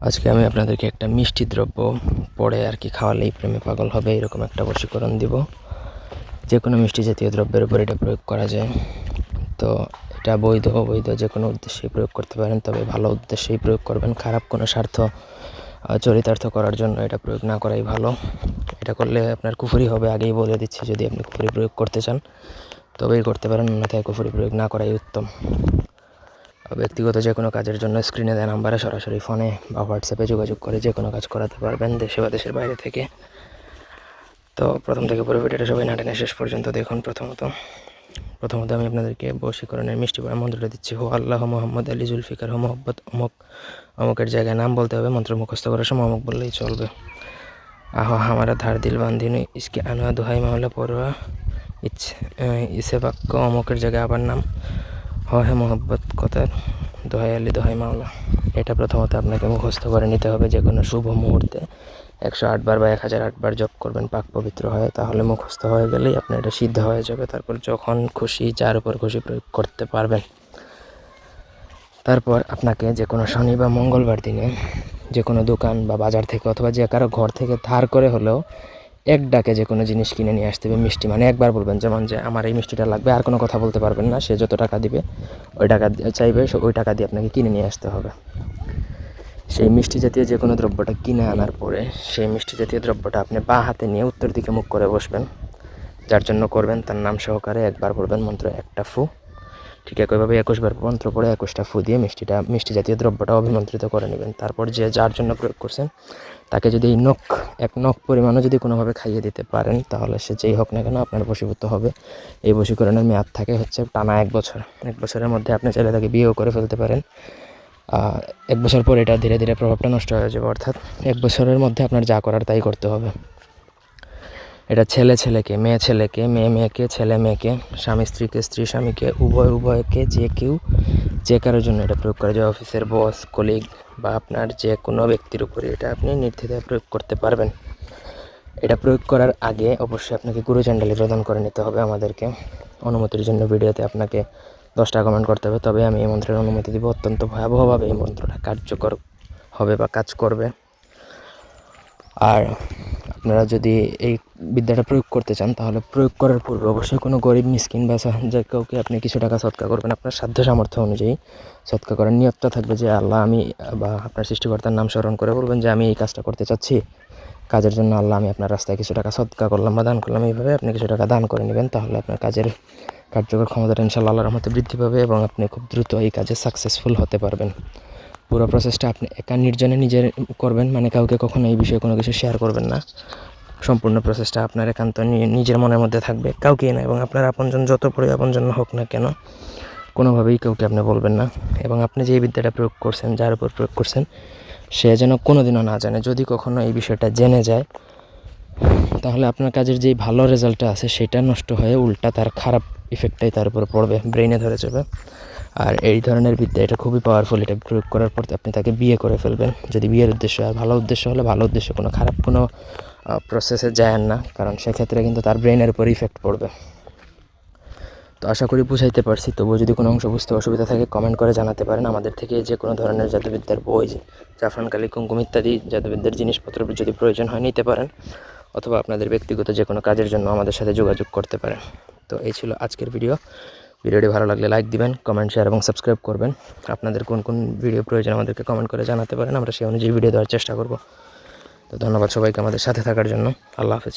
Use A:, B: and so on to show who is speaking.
A: আজকে আমি আপনাদেরকে একটা মিষ্টি দ্রব্য পরে আর কি খাওয়ালেই প্রেমে পাগল হবে, এরকম একটা বশীকরণ দিব। যে কোনো মিষ্টি জাতীয় দ্রব্যের উপর এটা প্রয়োগ করা যায়। তো এটা বৈধ, অবৈধ যে কোনো উদ্দেশ্যেই প্রয়োগ করতে পারেন, তবে ভালো উদ্দেশ্যেই প্রয়োগ করবেন। খারাপ কোনো স্বার্থ চরিতার্থ করার জন্য এটা প্রয়োগ না করাই ভালো। এটা করলে আপনার কুফুরি হবে, আগেই বলে দিচ্ছি, যদি আপনি কুফুরি প্রয়োগ করতে চান, তবেই করতে পারেন, অন্যথায় কুফুরি প্রয়োগ না করাই উত্তম। ব্যক্তিগত যে কোনো কাজের জন্য স্ক্রিনে দেওয়া নাম্বারে সরাসরি ফোনে বা হোয়াটসঅ্যাপে যোগাযোগ করে যে কোনো কাজ করাতে পারবেন দেশে বা দেশের বাইরে থেকে। তো প্রথম থেকে পুরো ভিডিওটা সবাই নাটেনে শেষ পর্যন্ত দেখুন প্রথমত। প্রথমত আমি আপনাদেরকে বশীকরণের মিষ্টি পড়া মন্ত্রটা দিচ্ছি। হো আল্লাহ মোহাম্মদ আলী জুলফিকার হো মোহব্বত অমুক, অমুকের জায়গায় নাম বলতে হবে, মন্ত্র মুখস্থ করার সময় অমুক বললেই চলবে। আহ, হামারা ধার দিল বান্ধিনি, ইসকে আনোয়া দোহাই মহলে পড়ুয়া ইচ ইসে বাক্য অমুকের জায়গায় আবার নাম। হ হে মোহব্বত, কথার দোহাই আলী, দোহাই মাওলা। এটা প্রথমত আপনাকে মুখস্থ করে নিতে হবে যে কোনো শুভ মুহূর্তে একশো আটবার বা এক হাজার আটবার জপ করবেন, পাক পবিত্র হয়। তাহলে মুখস্থ হয়ে গেলেই আপনার এটা সিদ্ধ হয়ে যাবে। তারপর যখন খুশি, যার উপর খুশি প্রয়োগ করতে পারবেন। তারপর আপনাকে যে কোনো শনি বা মঙ্গলবার দিনে যে কোনো দোকান বা বাজার থেকে অথবা যে কারও ঘর থেকে ধার করে হলেও এক ডাকে যে কোনো জিনিস কিনে নিয়ে আসতে হবে, মিষ্টি মানে একবার বলবেন যেমন যে আমার এই মিষ্টিটা লাগবে, আর কোনো কথা বলতে পারবেন না, সে যত টাকা দিবে, ওই টাকা চাইবে ওই টাকা দিয়ে আপনাকে কিনে নিয়ে আসতে হবে। সেই মিষ্টি জাতীয় যে কোনো দ্রব্যটা কিনে আনার পরে, সেই মিষ্টি জাতীয় দ্রব্যটা আপনি বা হাতে নিয়ে উত্তর দিকে মুখ করে বসবেন। যার জন্য করবেন তার নাম সহকারে একবার বলবেন মন্ত্র একটা ফু। ঠিক একইভাবে একুশবার মন্ত্র পড়ে একুশটা ফু দিয়ে মিষ্টিটা, মিষ্টি জাতীয় দ্রব্যটা অভিমন্ত্রিত করে নেবেন। তারপর যে যার জন্য প্রয়োগ করছেন, তাকে যদি এই নখ, এক নখ পরিমাণও যদি কোনোভাবে খাইয়ে দিতে পারেন, তাহলে সে যেই হোক না কেন আপনার বশীভূত হবে। এই বশীকরণের মেয়াদ থাকে হচ্ছে টানা এক বছর। এক বছরের মধ্যে আপনি চাইলে তাকে বিয়েও করে ফেলতে পারেন। এক বছর পর এটা ধীরে ধীরে প্রভাবটা নষ্ট হয়ে যাবে, অর্থাৎ এক বছরের মধ্যে আপনার যা করার তাই করতে হবে। এটা ছেলে ছেলেকে, মেয়ে ছেলেকে, মেয়ে মেয়েকে, ছেলে মেয়েকে, স্বামী স্ত্রীকে, স্ত্রী স্বামীকে, উভয় উভয়কে, যে কেউ, যে কারোর জন্য এটা প্রয়োগ করা। যায় অফিসের বস, কলিগ বা আপনার যে কোনো ব্যক্তির উপরে এটা আপনি নির্দ্বিধায় প্রয়োগ করতে পারবেন। এটা প্রয়োগ করার আগে অবশ্যই আপনাকে গুরুচণ্ডালি প্রদান করে নিতে হবে আমাদেরকে। অনুমতির জন্য ভিডিওতে আপনাকে দশটা কমেন্ট করতে হবে, তবে আমি এই মন্ত্রের অনুমতি দিব। অত্যন্ত ভয়াবহভাবে এই মন্ত্রটা কার্যকর হবে বা কাজ করবে। আর আপনারা যদি এই বিদ্যাটা প্রয়োগ করতে চান, তাহলে প্রয়োগ করার পূর্বে অবশ্যই কোনো গরিব, মিসকিন বা যে কাউকে আপনি কিছু টাকা সৎকা করবেন, আপনার সাধ্য সামর্থ্য অনুযায়ী সৎকা করার নিয়তটা থাকবে যে, আল্লাহ আমি, বা আপনার সৃষ্টিকর্তার নাম স্মরণ করে বলবেন যে, আমি এই কাজটা করতে চাচ্ছি। কাজের জন্য আল্লাহ, আমি আপনার রাস্তায় কিছু টাকা সৎকা করলাম বা দান করলাম, এইভাবে আপনি কিছু টাকা দান করে নেবেন, তাহলে আপনার কাজের কার্যকর ক্ষমতাটা ইনশাল্লাহ আল্লাহর রহমতে বৃদ্ধি পাবে এবং আপনি খুব দ্রুত এই কাজে সাকসেসফুল হতে পারবেন। পুরো প্রসেসটা আপনি একা নির্জনে নিজের করবেন মানে কাউকে কখনো এই বিষয়ে কোনো কিছু শেয়ার করবেন না। সম্পূর্ণ প্রসেসটা আপনার একান্ত নিজের মনের মধ্যে থাকবে, কাউকেই না এবং আপনার আপনজন যত পরে আপনজন হোক না কেন, কোনোভাবেই কাউকে আপনি বলবেন না। এবং আপনি যে বিদ্যাটা প্রয়োগ করছেন, যার উপর প্রয়োগ করছেন, সে যেন কোনোদিনও না জানে। যদি কখনো এই বিষয়টা জেনে যায়, তাহলে আপনার কাজের যেই ভালো রেজাল্টটা আছে, সেটা নষ্ট হয়ে উল্টা তার খারাপ ইফেক্টটাই তার উপর পড়বে ব্রেনে ধরে যাবে। আর এই ধরনের বিদ্যা, এটা খুবই পাওয়ারফুল এটা প্রয়োগ করার পর আপনি তাকে বিয়ে করে ফেলবেন। যদি বিয়ের উদ্দেশ্য, আর ভালো উদ্দেশ্য হলে ভালো উদ্দেশ্য, কোনো খারাপ কোনো প্রসেসে যায় না, কারণ সেক্ষেত্রে কিন্তু তার ব্রেনের উপর ইফেক্ট পড়বে। তো আশা করি বুঝাইতে পারছি। তবুও যদি কোনো অংশ বুঝতে অসুবিধা থাকে কমেন্ট করে জানাতে পারেন। আমাদের থেকে যে কোনো ধরনের জাদুবিদ্যার বই জাফরানকালী কুঙ্কুম ইত্যাদি জাদুবিদ্যার জিনিসপত্র যদি প্রয়োজন হয়, নিতে পারেন। অথবা আপনাদের ব্যক্তিগত যে কোনো কাজের জন্য আমাদের সাথে যোগাযোগ করতে পারেন। তো এই ছিল আজকের ভিডিও ভিডিওটি ভালো লাগলে লাইক দিবেন কমেন্ট শেয়ার এবং সাবস্ক্রাইব করবেন। আপনাদের কোন কোন ভিডিও প্রয়োজন আমাদেরকে কমেন্ট করে জানাতে পারেন, আমরা সেই অনুযায়ী ভিডিও দেওয়ার চেষ্টা করব। তো ধন্যবাদ সবাইকে আমাদের সাথে থাকার জন্য। আল্লাহ হাফেজ।